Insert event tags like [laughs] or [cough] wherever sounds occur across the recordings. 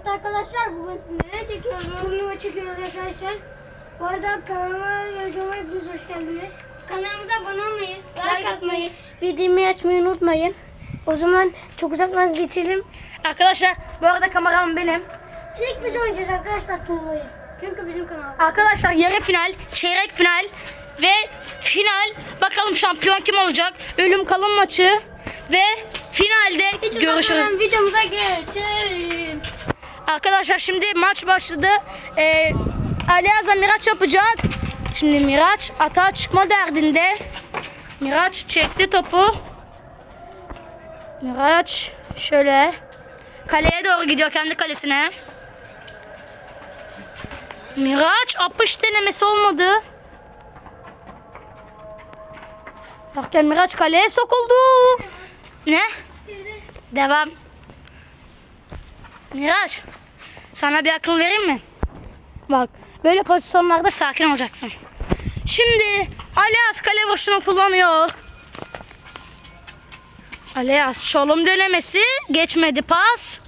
Evet arkadaşlar bugün sizinle çekiyoruz. Turnuva çekiyoruz arkadaşlar. Bu arada kanalıma videoma hepiniz hoş geldiniz. Kanalımıza abone olmayı, like, Like atmayı. Bildirimi açmayı unutmayın. O zaman çok uzaktan geçelim. Arkadaşlar bu arada kameram benim. İlk biz oynayacağız arkadaşlar turnuvayı. Çünkü bizim kanal. Arkadaşlar yarı final, çeyrek final ve final. Bakalım şampiyon kim olacak? Ölüm kalım maçı ve finalde Hiç görüşürüz. videomuza geçelim. Arkadaşlar şimdi maç başladı. Ee, Ali Azam Miraç yapacak. Şimdi Miraç atağa çıkma derdinde. Miraç çekti topu. Miraç şöyle kaleye doğru gidiyor kendi kalesine. Miraç apış denemesi olmadı. Derken Miraç kaleye sokuldu. Ne? Devam. Miraç. Sana bir akıl vereyim mi? Bak böyle pozisyonlarda sakin olacaksın. Şimdi Alias kale boşluğunu kullanıyor. Alias çalım denemesi geçmedi pas.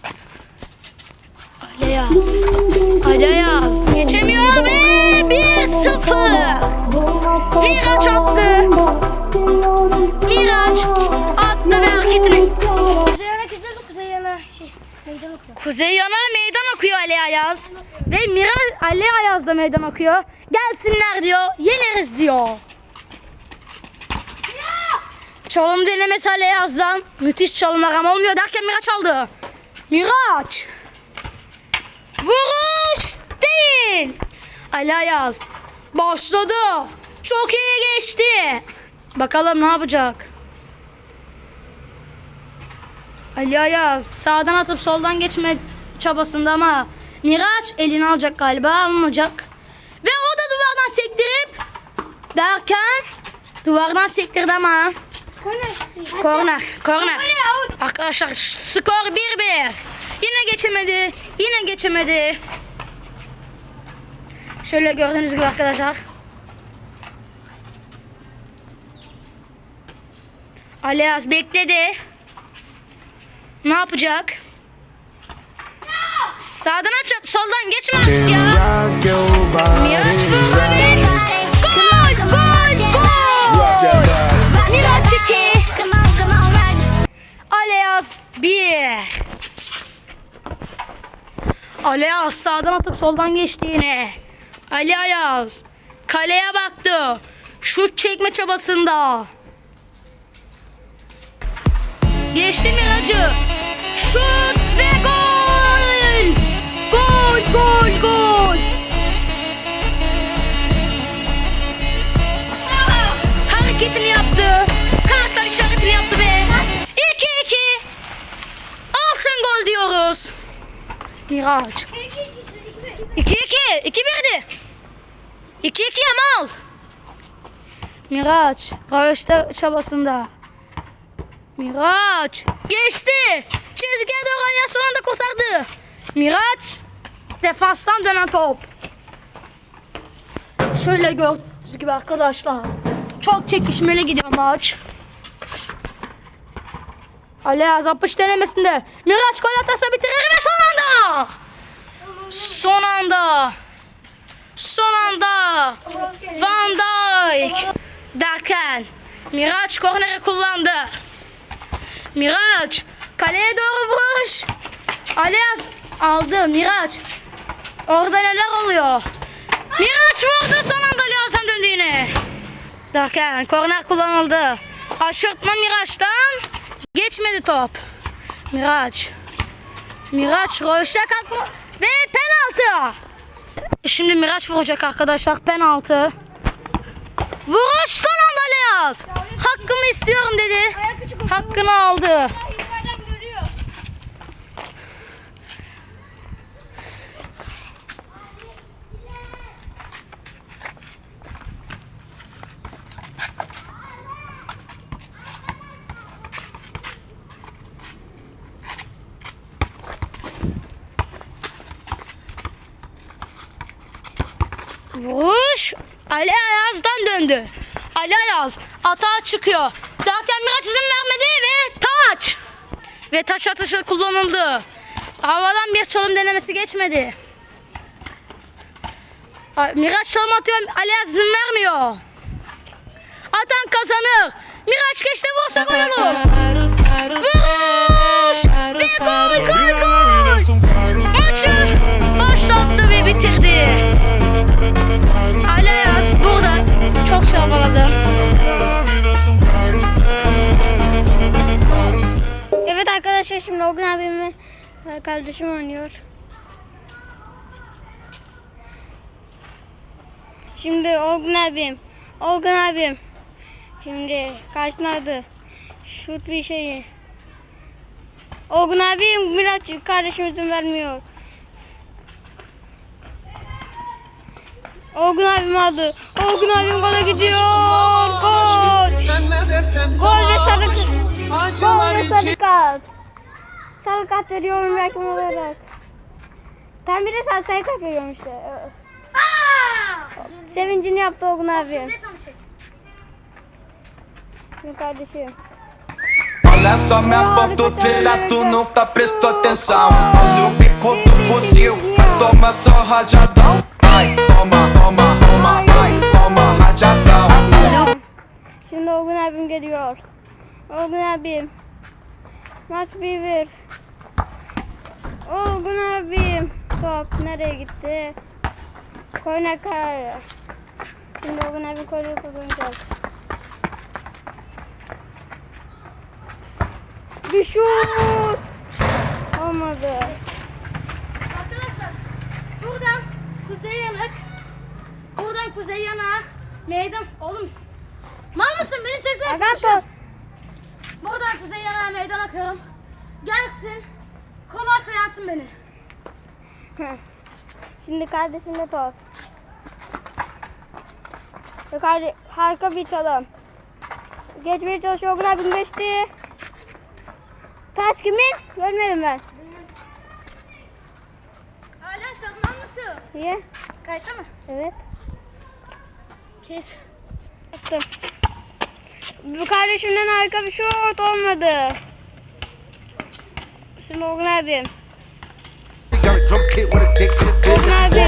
Alias. Alias geçemiyor ve 1-0. Miraç attı. Miraç attı ve hareketini meydan okuyor. Kuzey yana meydan okuyor Ali Ayaz. Ve Miral Ali Ayaz da meydan okuyor. Gelsinler diyor. Yeneriz diyor. Çalım denemesi Ali Ayaz'dan. Müthiş çalımlar ama olmuyor derken Miraç aldı. Miraç. Vuruş değil. Ali Ayaz başladı. Çok iyi geçti. Bakalım ne yapacak. Ali Ayaz sağdan atıp soldan geçme çabasında ama Miraç elini alacak galiba almayacak. Ve o da duvardan sektirip derken duvardan sektirdi ama Korner. korner korner. Arkadaşlar skor 1-1. Yine geçemedi. Yine geçemedi. Şöyle gördüğünüz gibi arkadaşlar. Ali Ayaz bekledi. Ne yapacak? Sağdan aç, soldan geçme artık ya. Miraç vurdu ve gol, gol, gol. Miraç 2. Aleyaz 1. Aleyaz sağdan atıp soldan geçti yine. Ali Ayaz kaleye baktı. Şut çekme çabasında. Geçti Miraç'ı. Şut ve gol. Gol, gol, gol. Hareketini yaptı. Kartlar işaretini yaptı ve 2-2. Altın gol diyoruz. Miraç. 2-2. 2-1'di. 2-2 Yamal. Miraç. Röveşte çabasında. Miraç. Geçti. Çizgiye doğru ayağı son anda kurtardı. Miraç. Defanstan dönen top. Şöyle gördüğünüz gibi arkadaşlar. Çok çekişmeli gidiyor maç. Ali Azapış denemesinde. Miraç gol atarsa bitirir ve son anda. Son anda. Son anda. Van Dijk. Derken Miraç korneri kullandı. Miraç kaleye doğru vuruş. Alias aldı Miraç. Orada neler oluyor? Miraç vurdu son anda Alias'tan döndü yine. Derken korner kullanıldı. Aşırtma Miraç'tan geçmedi top. Miraç. Miraç Roş'a kalkma ve penaltı. Şimdi Miraç vuracak arkadaşlar penaltı. Vuruş son anda Alias. Hakkımı istiyorum dedi. Hakkını aldı. Vuruş. Ali Ayaz'dan döndü. Ali Ayaz atağa çıkıyor. Derken Miraç izin vermedi ve taç atışı kullanıldı. havadan bir çalım denemesi geçmedi. Miraç çalım atıyor. Alias izin vermiyor. Atan kazanır. Miraç geçti vursa gol olur. Arkadaşlar şimdi Ogun abimle kardeşim oynuyor. Şimdi Ogun abim, Ogun abim. Şimdi kaçmadı. Şut bir şeyi. Ogun abim Miraç kardeşim izin vermiyor. Ogun abim aldı. Ogun abim gola gidiyor. Gol. Gol ve sarı Gol ve sarı kart. Sarı kart veriyorum rakam olarak. Tam bir de sen sarı kart veriyorum işte. Sevincini yaptı Ogun abi. Şimdi kardeşim. Olha só minha bototeira, tu nunca prestou atenção. Olha o bico do fuzil, vai tomar só rajadão. Vai, toma, toma, toma, vai, toma rajadão. Şimdi Ogun abim geliyor. Ogun abim. Maç 1-1. Ogun abim. Top nereye gitti? Koyna kare. Şimdi Ogun abim koyunu kullanacak. Bir şut. Olmadı. Arkadaşlar buradan kuzey yanık. Buradan kuzey yana. Meydan. Oğlum. Mal mısın? Beni çeksene. Top. Buradan kuzey yana meydan akıyorum. Gelsin. Kolarsa yansın beni. Heh. [laughs] Şimdi kardeşimle top. Kardeş, harika bir çalım. Geçmeye çalışıyor. Ogun abim geçti. Taç kimin? Görmedim ben. Hala saklan mısın? Niye? Kayıtta mı? Evet. Kes. Attım. Bu kardeşimden harika bir şut olmadı. Dick. Ogun abim.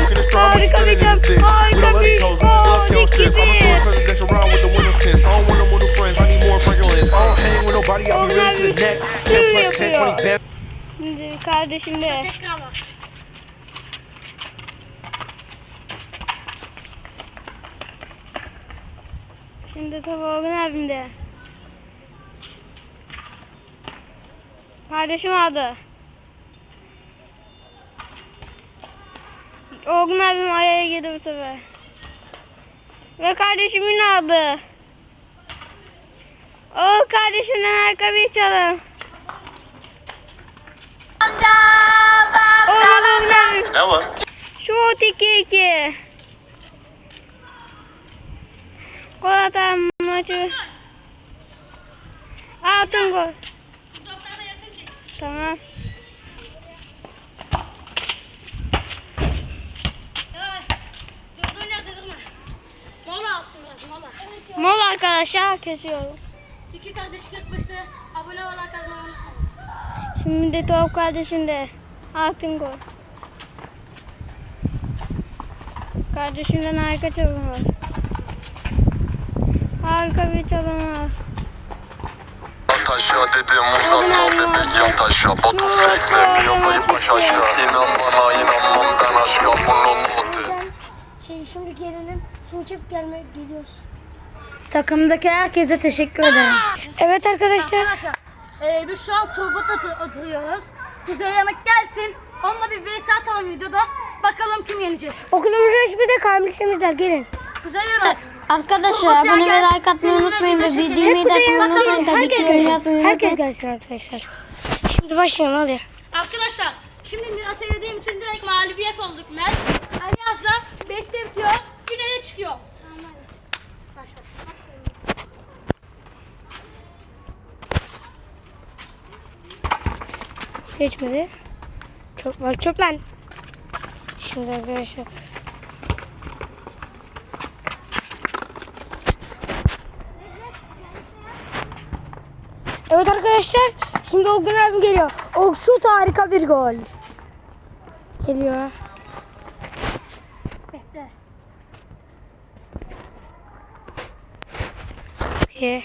Finish strong, I'm Harika bir jump. Harika bir these hoes, we just love gol. count strips. I'm a 2-1. foreign presidential round with the windows tints. I don't want them with new friends, I need more Franklins. I don't hang with nobody, I'll be ready to the neck. 10 plus 10, 20 best. Şimdi. Tekrar bak. Şimdi tabi. Kardeşim aldı. Ogun abim ayağa girdi bu sefer. Ve kardeşimin aldı. O kardeşimden harika bir çalım. Abim. Ne var? Şut 2-2. Gol atan maçı. Altın gol. Tamam. Evet. Mola alsın biraz mola. Mol arkadaşlar kesiyorum. İki kardeş 45'te abone kazanmayı unutmayın. Şimdi de top kardeşinde. Altın gol. Kardeşimden harika çalım var. Harika bir çalım var. Yat aşağı dedim uzatma bebek yat aşağı Batu flexle piyasayı baş aşağı İnan bana inanmam ben aşka bunun notu Şey şimdi gelelim. Su içip gelmek geliyoruz. Takımdaki herkese teşekkür ederim. Evet arkadaşlar. Arkadaşlar e, biz şu an Turgut'la otur- oturuyoruz. Kuzey Yanık gelsin. Onunla bir vs atalım videoda. Bakalım kim yenecek. Okulumuzun ismi de kardeşimizler gelin. Kuzey Yanık. Arkadaşlar abone ve like atmayı unutmayın ve da Kuzey açmayı unutmayın. herkes Tabii ki gelsin. yazmayı Herkes gelsin arkadaşlar. Şimdi başlayalım hadi. Arkadaşlar şimdi yediğim için direkt mağlubiyet olduk Mert. Aliyaz'la 5'te bitiyor. Finale çıkıyor. Başla. Geçmedi. Çok var çok lan. Şimdi arkadaşlar. Evet arkadaşlar. Şimdi Olgun abim geliyor. O şut harika bir gol. Geliyor. Bekle. İyi.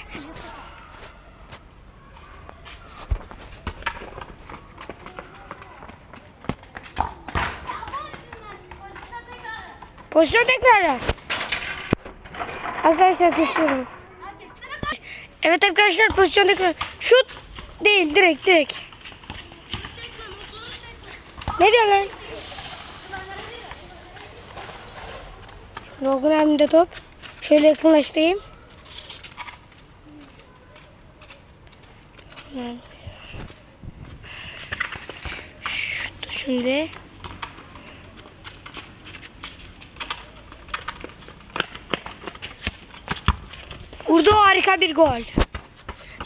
Pozisyon tekrarı. Arkadaşlar kesiyorum. Evet arkadaşlar pozisyon tekrar. Şut değil direkt direkt. Ne diyor lan? Dolgun abimde top. Şöyle yakınlaştırayım. Şimdi. Vurdu harika bir gol.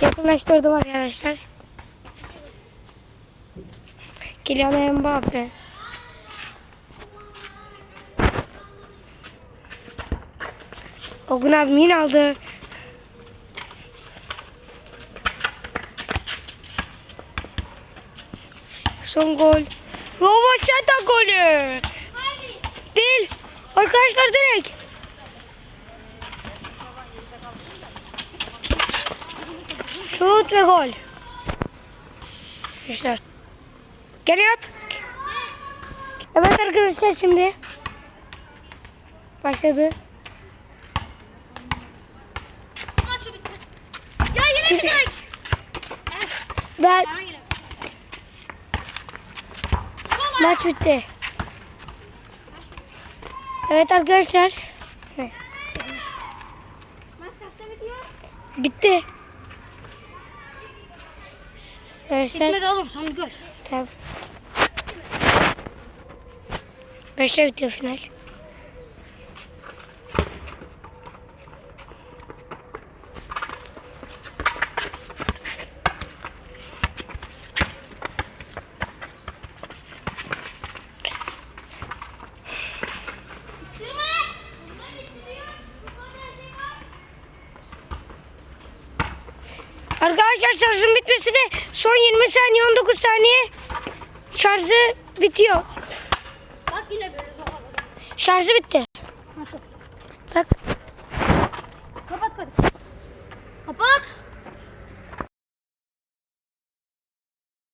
Yakınlaştırdım arkadaşlar. Kylian Mbappe. Ogun abim yine aldı. Son gol. Rovaşata golü. Değil. Arkadaşlar direkt. Şut ve gol. Arkadaşlar. Gel yap. Evet arkadaşlar şimdi. Başladı. Ya yine bir direkt. Ver. Maç bitti. Evet arkadaşlar. Bitti. Arkadaşlar. Bitmedi oğlum son gol. Tamam. Beşte bitiyor final. Arkadaşlar şarjın bitmesine son 20 saniye 19 saniye şarjı bitiyor. Bak yine böyle. Şarjı bitti.